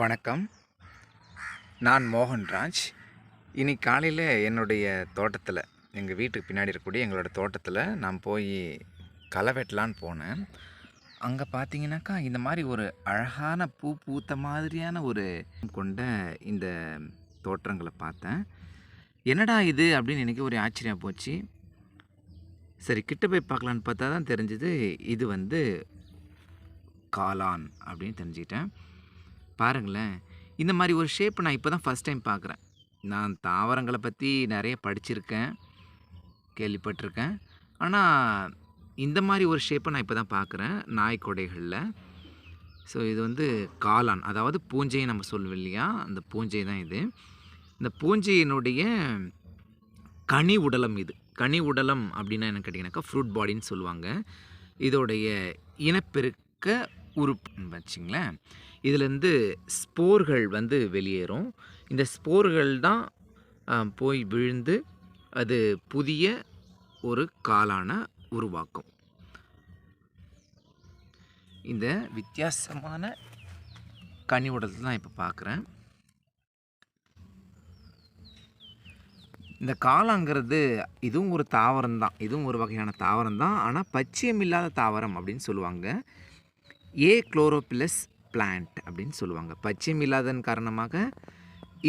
வணக்கம். நான் மோகன்ராஜ் இனி காலையில் என்னுடைய தோட்டத்தில் எங்கள் வீட்டுக்கு பின்னாடி இருக்கக்கூடிய எங்களோட தோட்டத்தில் நான் போய் களை வெட்டலான்னு போனேன். அங்கே பார்த்தீங்கன்னாக்கா இந்த மாதிரி ஒரு அழகான பூ பூத்த மாதிரியான ஒரு கொண்ட இந்த தோற்றங்களை பார்த்தேன். என்னடா இது அப்படின்னு எனக்கு ஒரு ஆச்சரியம் போச்சு. சரி கிட்ட போய் பார்க்கலான்னு பார்த்தா தான் தெரிஞ்சது இது வந்து காளான் அப்படின்னு தெரிஞ்சுக்கிட்டேன். பாருங்களேன். இந்த மாதிரி ஒரு ஷேப் நான் இப்போ தான் ஃபஸ்ட் டைம் பார்க்குறேன். நான் தாவரங்களை பற்றி நிறைய படிச்சிருக்கேன். கேள்விப்பட்டிருக்கேன். ஆனால் இந்த மாதிரி ஒரு ஷேப்பை நான் இப்போ தான் பார்க்குறேன் நாய்க்கொடைகளில் ஸோ இது வந்து காளான். அதாவது பூஞ்சையை நம்ம சொல்லுவோம் இல்லையா? அந்த பூஞ்சை தான் இது. இந்த பூஞ்சையினுடைய கனி உடலம் இது. கனி உடலம் அப்படின்னா என்ன கேட்டிங்கனாக்கா ஃப்ரூட் பாடின்னு சொல்லுவாங்க. இதோடைய இனப்பெருக்க உறுப்புன்னு வச்சிங்களேன். இதுலேருந்து ஸ்போர்கள் வந்து வெளியேறும். இந்த ஸ்போர்கள் தான் போய் விழுந்து அது புதிய ஒரு காலான உருவாக்கும். இந்த வித்தியாசமான கனி உடலத்தை தான் இப்போ பார்க்குறேன் இந்த காளாங்கிறது இதுவும் ஒரு தாவரம் தான். இதுவும் ஒரு வகையான தாவரம் தான். ஆனால் பச்சையம் இல்லாத தாவரம் அப்படின்னு சொல்லுவாங்க. ஏ குளோரோபிலஸ் பிளான்ட் அப்படின்னு சொல்லுவாங்க. பச்சையும் இல்லாதன் காரணமாக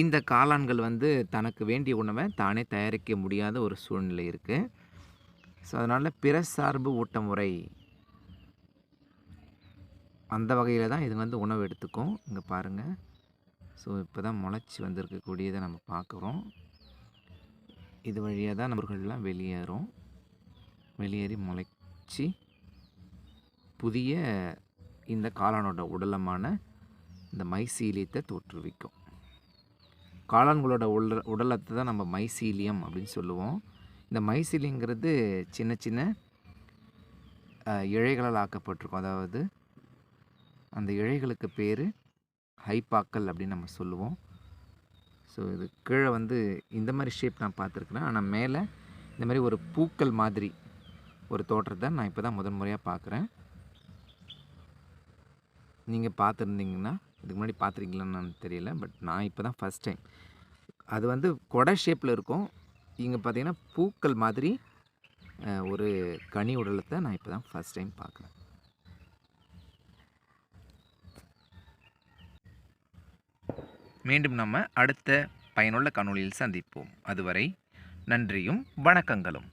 இந்த காளான்கள் வந்து தனக்கு வேண்டிய உணவை தானே தயாரிக்க முடியாத ஒரு சூழ்நிலை இருக்குது ஸோ அதனால் பிற சார்பு ஊட்ட முறை அந்த வகையில் தான் இது வந்து உணவு எடுத்துக்கும். இங்கே பாருங்கள் ஸோ இப்போ தான் முளைச்சி வந்திருக்கக்கூடியதை நம்ம பார்க்குறோம். இது வழியாக தான் நபர்கள்லாம் வெளியேறும். வெளியேறி முளைச்சி புதிய இந்த காளானோட உடலமான இந்த மைசீலியத்தை தோற்றுவிக்கும். காளான்களோட உள்ள உடலத்தை தான் நம்ம மைசீலியம் அப்படின்னு சொல்லுவோம். இந்த மைசீலியங்கிறது சின்ன சின்ன இழைகளால் ஆக்கப்பட்டிருக்கும். அதாவது அந்த இழைகளுக்கு பேர் ஹைப்பாக்கல் அப்படின்னு நம்ம சொல்லுவோம். ஸோ இது கீழே வந்து இந்த மாதிரி ஷேப் நான் பார்த்துருக்குறேன். ஆனால் மேலே இந்த மாதிரி ஒரு பூக்கள் மாதிரி ஒரு தோற்றத்தை நான் இப்போ தான் முதன் முறையாக பார்க்குறேன். நீங்கள் பார்த்துருந்தீங்கன்னா இதுக்கு முன்னாடி பார்த்துருக்கீங்களான்னு தெரியல பட் நான் இப்போ தான் ஃபஸ்ட் டைம் அது வந்து கொடை ஷேப்பில் இருக்கும். இங்கே பார்த்தீங்கன்னா பூக்கள் மாதிரி ஒரு கனி உடலத்தை நான் இப்போ தான் ஃபஸ்ட் டைம் பார்க்குறேன் மீண்டும் நம்ம அடுத்த பயனுள்ள காணொளியில் சந்திப்போம். அதுவரை நன்றியும் வணக்கங்களும்.